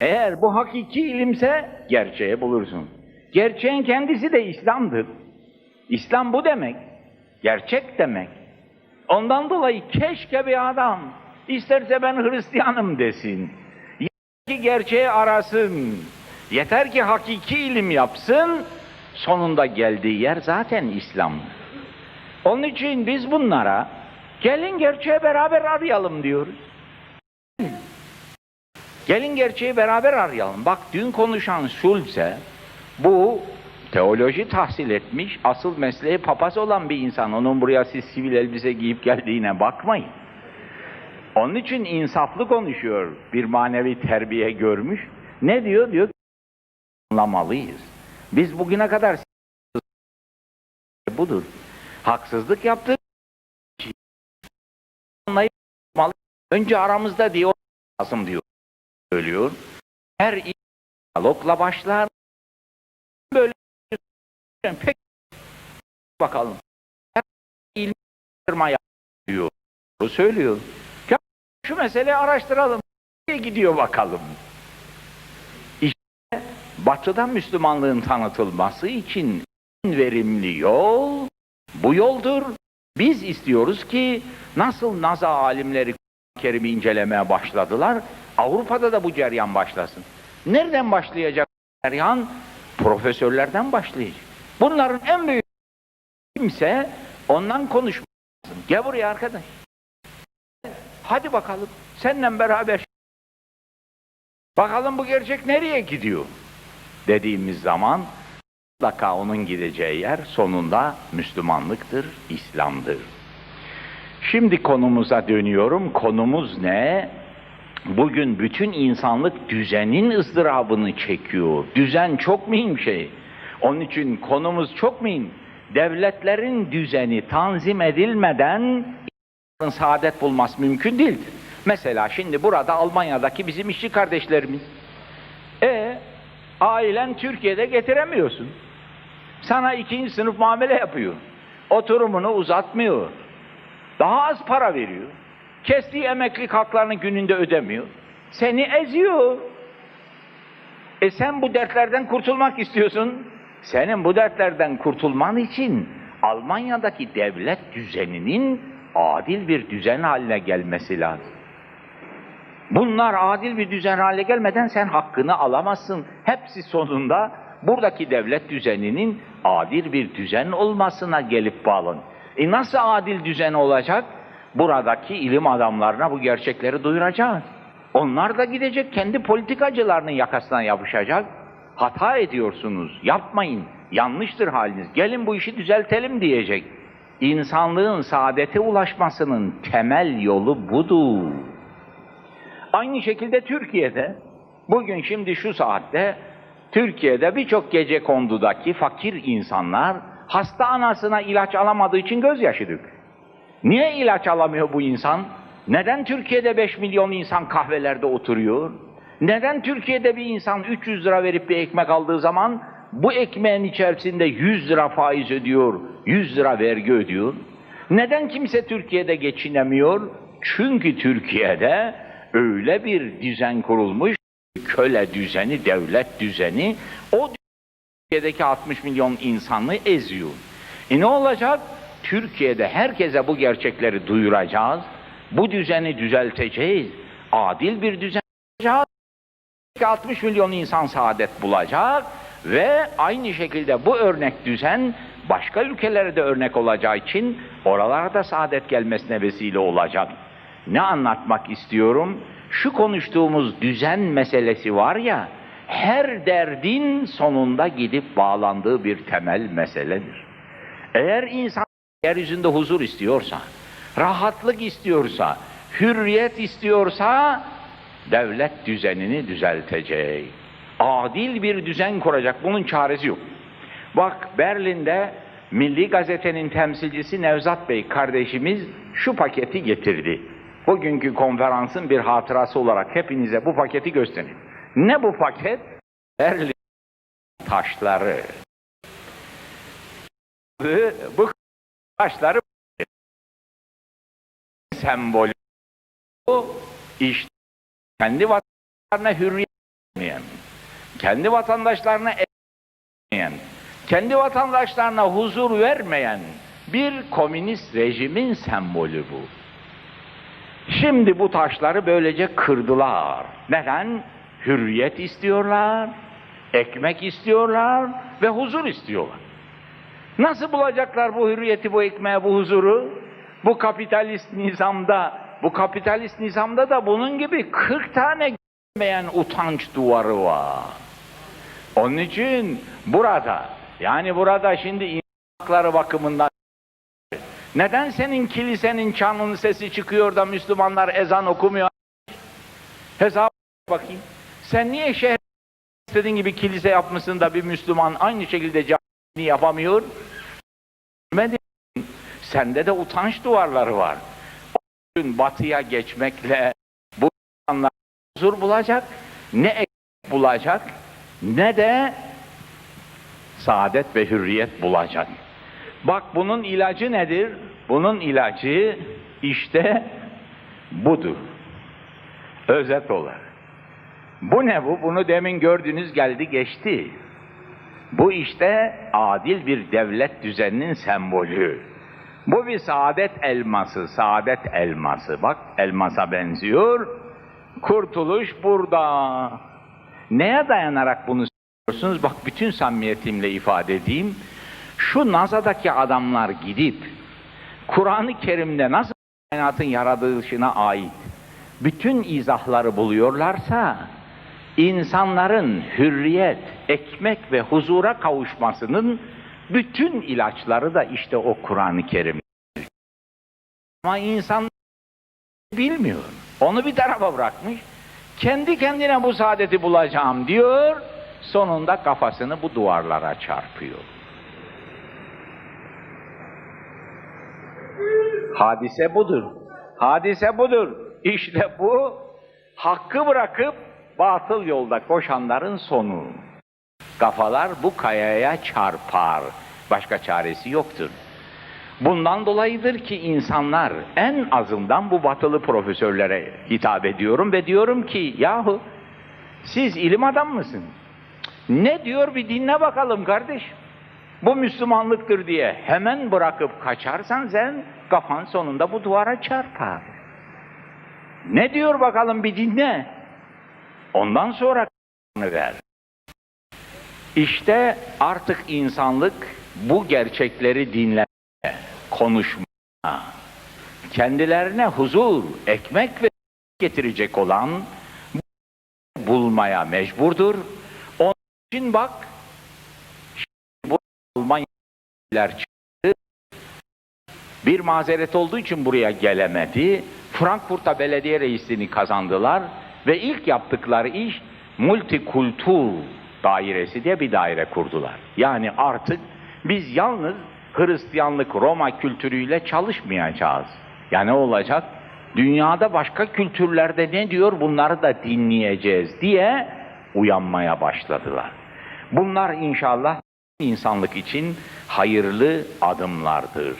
Eğer bu hakiki ilimse gerçeği bulursun. Gerçeğin kendisi de İslam'dır. İslam bu demek. Gerçek demek. Ondan dolayı keşke bir adam isterse ben Hristiyanım desin. Yeter ki gerçeği arasın. Yeter ki hakiki ilim yapsın. Sonunda geldiği yer zaten İslam. Onun için biz bunlara gelin gerçeği beraber arayalım diyoruz. Gelin gerçeği beraber arayalım. Bak dün konuşan Schulze bu teoloji tahsil etmiş, asıl mesleği papaz olan bir insan. Onun buraya siz sivil elbise giyip geldiğine bakmayın. Onun için insaflı konuşuyor. Bir manevi terbiye görmüş. Ne diyor? Diyor anlamalıyız. Biz bugüne kadar budur. Haksızlık yaptık. Önce aramızda diyor lazım diyor. Söylüyor. Her iş diyalogla başlar. Böyle pek bakalım. Her ilmi araştırma diyor. Söylüyor. Ya şu meseleyi araştıralım. Nereye gidiyor bakalım. İşte batıdan Müslümanlığın tanıtılması için en verimli yol bu yoldur. Biz istiyoruz ki nasıl Naza alimleri Kerim'i incelemeye başladılar, Avrupa'da da bu ceryan başlasın. Nereden başlayacak ceryan? Profesörlerden başlayacak. Bunların en büyük kimse ondan konuşması lazım. Gel buraya arkadaş. Hadi bakalım seninle beraber bakalım bu gerçek nereye gidiyor dediğimiz zaman mutlaka onun gideceği yer sonunda Müslümanlıktır, İslam'dır. Şimdi konumuza dönüyorum. Konumuz ne? Bugün bütün insanlık düzenin ızdırabını çekiyor. Düzen çok mühim şey. Onun için konumuz çok mühim. Devletlerin düzeni tanzim edilmeden saadet bulması mümkün değildir. Mesela şimdi burada Almanya'daki bizim işçi kardeşlerimiz. E ailen Türkiye'de getiremiyorsun. Sana ikinci sınıf muamele yapıyor. Oturumunu uzatmıyor. Daha az para veriyor. Kestiği emeklilik haklarını gününde ödemiyor. Seni eziyor. E sen bu dertlerden kurtulmak istiyorsun. Senin bu dertlerden kurtulman için Almanya'daki devlet düzeninin adil bir düzen haline gelmesi lazım. Bunlar adil bir düzen haline gelmeden sen hakkını alamazsın. Hepsi sonunda buradaki devlet düzeninin adil bir düzen olmasına gelip bağlan. E nasıl adil düzen olacak? Buradaki ilim adamlarına bu gerçekleri duyuracağız. Onlar da gidecek kendi politikacılarının yakasına yapışacak. Hata ediyorsunuz, yapmayın, yanlıştır haliniz, gelin bu işi düzeltelim diyecek. İnsanlığın saadete ulaşmasının temel yolu budur. Aynı şekilde Türkiye'de, bugün şimdi şu saatte, Türkiye'de birçok gece kondudaki fakir insanlar hasta anasına ilaç alamadığı için gözyaşı dök. Niye ilaç alamıyor bu insan? Neden Türkiye'de 5 milyon insan kahvelerde oturuyor? Neden Türkiye'de bir insan 300 lira verip bir ekmek aldığı zaman bu ekmeğin içerisinde 100 lira faiz ödüyor, 100 lira vergi ödüyor? Neden kimse Türkiye'de geçinemiyor? Çünkü Türkiye'de öyle bir düzen kurulmuş, köle düzeni, devlet düzeni, o Türkiye'deki 60 milyon insanı eziyor. E ne olacak? Türkiye'de herkese bu gerçekleri duyuracağız, bu düzeni düzelteceğiz, adil bir düzen yapacağız. 60 milyon insan saadet bulacak ve aynı şekilde bu örnek düzen başka ülkelere de örnek olacağı için oralara da saadet gelmesine vesile olacak. Ne anlatmak istiyorum? Şu konuştuğumuz düzen meselesi var ya, her derdin sonunda gidip bağlandığı bir temel meseledir. Eğer insan yeryüzünde huzur istiyorsa, rahatlık istiyorsa, hürriyet istiyorsa, devlet düzenini düzeltecek. Adil bir düzen kuracak. Bunun çaresi yok. Bak Berlin'de Milli Gazete'nin temsilcisi Nevzat Bey kardeşimiz şu paketi getirdi. Bugünkü konferansın bir hatırası olarak hepinize bu paketi göstereyim. Ne bu paket? Berlin taşları. Bu, bu taşları sembolü bu işte kendi vatanlarına hürriyet kendi vatandaşlarına etmeyen, kendi vatandaşlarına huzur vermeyen bir komünist rejimin sembolü bu. Şimdi bu taşları böylece kırdılar. Neden? Hürriyet istiyorlar, ekmek istiyorlar ve huzur istiyorlar. Nasıl bulacaklar bu hürriyeti, bu ekmeği, bu huzuru? Bu kapitalist nizamda, bu kapitalist nizamda da bunun gibi 40 tane görmeyen utanç duvarı var. Onun için burada, yani burada şimdi insan bakımından neden senin kilisenin çanının sesi çıkıyor da Müslümanlar ezan okumuyor? Hesap bakayım. Sen niye şehir istediğin gibi kilise yapmışsın da bir Müslüman aynı şekilde camini yapamıyor? Sende de utanç duvarları var. O gün batıya geçmekle bu insanlar huzur bulacak, ne ekmek bulacak, ne de saadet ve hürriyet bulacak. Bak bunun ilacı nedir? Bunun ilacı işte budur. Özet olarak. Bu ne bu? Bunu demin gördünüz geldi geçti. Bu işte adil bir devlet düzeninin sembolü. Bu bir saadet elması, saadet elması. Bak elmasa benziyor. Kurtuluş burada. Neye dayanarak bunu söylüyorsunuz? Bak bütün samimiyetimle ifade edeyim. Şu Naza'daki adamlar gidip Kur'an-ı Kerim'de nasıl kainatın yaratılışına ait bütün izahları buluyorlarsa insanların hürriyet, ekmek ve huzura kavuşmasının bütün ilaçları da işte o Kur'an-ı Kerim. Ama insan bilmiyor. Onu bir tarafa bırakmış. Kendi kendine bu saadeti bulacağım diyor. Sonunda kafasını bu duvarlara çarpıyor. Hadise budur. Hadise budur. İşte bu hakkı bırakıp batıl yolda koşanların sonu. Kafalar bu kayaya çarpar. Başka çaresi yoktur. Bundan dolayıdır ki insanlar en azından bu batılı profesörlere hitap ediyorum ve diyorum ki yahu siz ilim adam mısın? Ne diyor bir dinle bakalım kardeş. Bu Müslümanlıktır diye hemen bırakıp kaçarsan sen kafan sonunda bu duvara çarpar. Ne diyor bakalım bir dinle. Ondan sonra ver. İşte artık insanlık bu gerçekleri dinlemeye, konuşmaya, kendilerine huzur, ekmek ve getirecek olan bulmaya mecburdur. Onun için bak, bu Almanyalılar çıktı. Bir mazeret olduğu için buraya gelemedi. Frankfurt'ta belediye reisliğini kazandılar ve ilk yaptıkları iş multikultur dairesi diye bir daire kurdular. Yani artık biz yalnız Hristiyanlık Roma kültürüyle çalışmayacağız. Ya ne olacak? Dünyada başka kültürlerde ne diyor bunları da dinleyeceğiz diye uyanmaya başladılar. Bunlar inşallah insanlık için hayırlı adımlardır.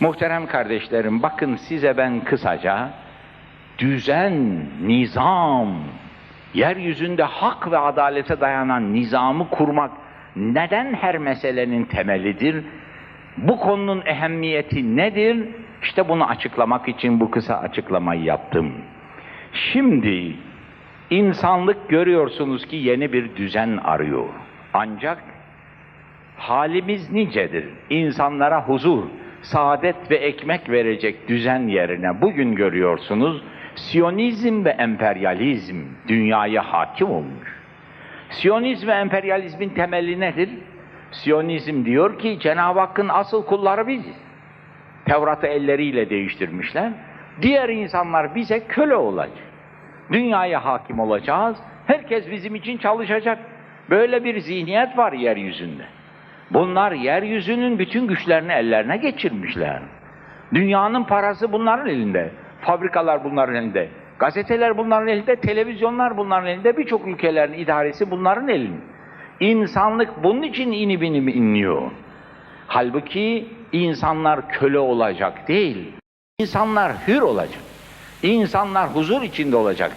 Muhterem kardeşlerim bakın size ben kısaca düzen, nizam, yeryüzünde hak ve adalete dayanan nizamı kurmak neden her meselenin temelidir? Bu konunun ehemmiyeti nedir? İşte bunu açıklamak için bu kısa açıklamayı yaptım. Şimdi insanlık görüyorsunuz ki yeni bir düzen arıyor. Ancak halimiz nicedir? İnsanlara huzur, saadet ve ekmek verecek düzen yerine bugün görüyorsunuz Siyonizm ve emperyalizm dünyaya hakim olmuş. Siyonizm ve emperyalizmin temeli nedir? Siyonizm diyor ki Cenab-ı Hakk'ın asıl kulları biziz. Tevrat'ı elleriyle değiştirmişler. Diğer insanlar bize köle olacak. Dünyaya hakim olacağız. Herkes bizim için çalışacak. Böyle bir zihniyet var yeryüzünde. Bunlar yeryüzünün bütün güçlerini ellerine geçirmişler. Dünyanın parası bunların elinde. Fabrikalar bunların elinde. Gazeteler bunların elinde, televizyonlar bunların elinde, birçok ülkelerin idaresi bunların elinde. İnsanlık bunun için inip inip inliyor. Halbuki insanlar köle olacak değil. İnsanlar hür olacak. İnsanlar huzur içinde olacak.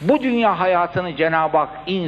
Bu dünya hayatını Cenab-ı Hak insan